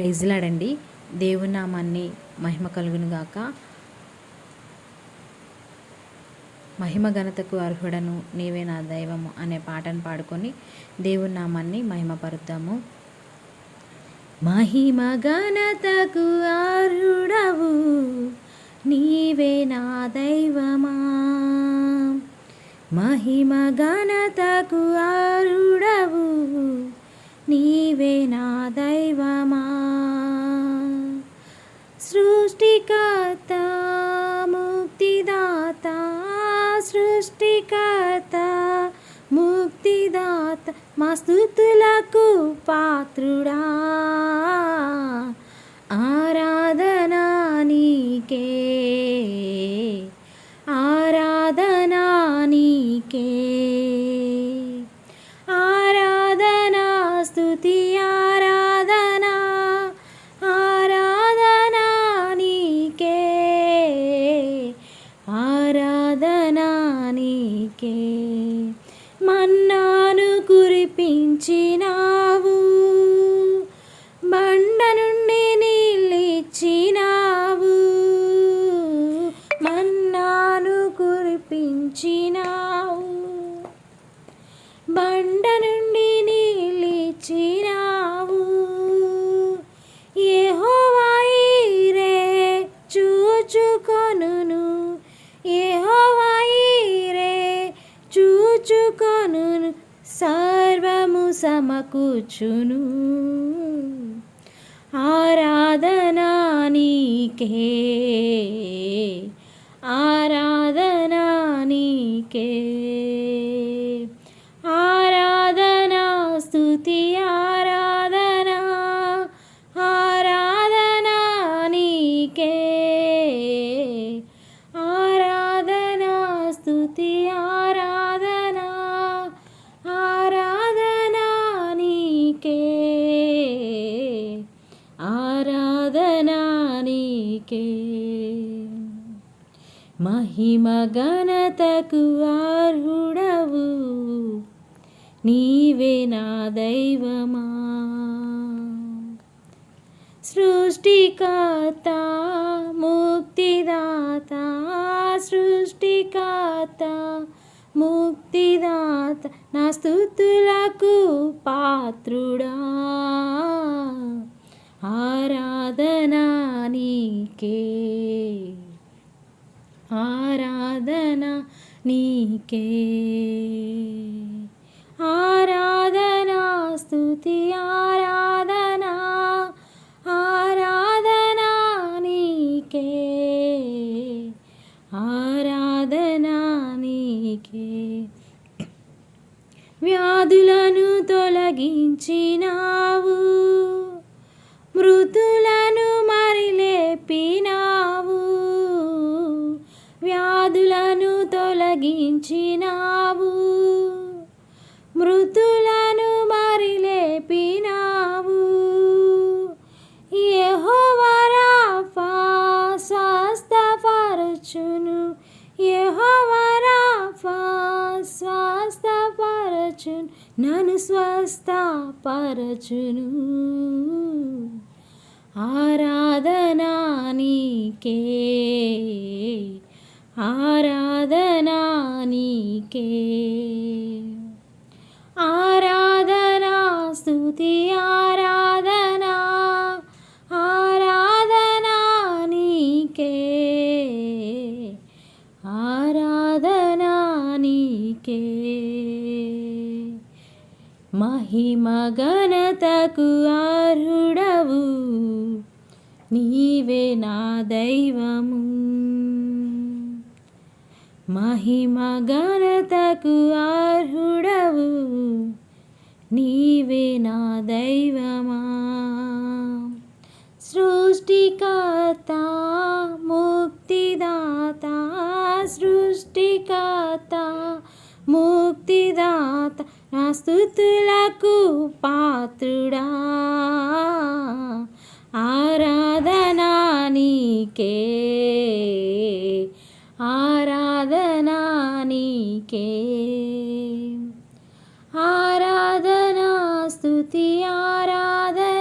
ప్రైజ్లాడండి. దేవునామాన్ని మహిమ కలుగును గాక మహిమ ఘనతకు అర్హుడను నీవే నా దైవము అనే పాటను పాడుకొని దేవుని నామాన్ని మహిమపరుద్దాము. మహిమ ఘనతకు అర్హుడవు నీవే నా దైవమా. మహిమ ఘనతకు అర్హుడవు నీవే నా దైవమా. కర్త ముక్తిదాత మా స్థుతులకు పాత్రుడా. నీకే చూచుకొనును సర్వము సమకూర్చును. ఆరాధనా నీకే ఆరాధనా నీకే. నీకే. మహిమ ఘనతకు అర్హుడవు. నీవే నా దైవమా. సృష్టికర్త ముక్తిదాత సృష్టికర్త ముక్తిదాత నా స్థుతులకు పాత్రుడా. నీకే ఆరాధనా స్తుతి ఆరాధనా ఆరాధనా నీకే ఆరాధనా నీకే. వ్యాధులను తొలగించినావు. తొలగించినావు. మృతులను మరిలేపినావు. యెహోవారాఫా స్వస్థపరచును. యెహోవారాఫా స్వస్థపరచును. నన్ను స్వస్థపరచును. ఆరాధనా నీకే. ఆరాధనా నీకే. ఆరాధనా స్థుతి ఆరాధనా ఆరాధనా నీకే. ఆరాధనా నీకే. మహిమ ఘనతకు అర్హుడవు. నీవే నా దైవము. మహిమ ఘనతకు ఆర్హుడవు నీవే నా దైవమా. సృష్టికర్త ముక్తిదాత సృష్టికర్త ముక్తిదాత నా స్థుతులకు పాత్రుడా. ఆరాధనా నీకే ఆ నీకే ఆరాధనా స్తుతి ఆరాధన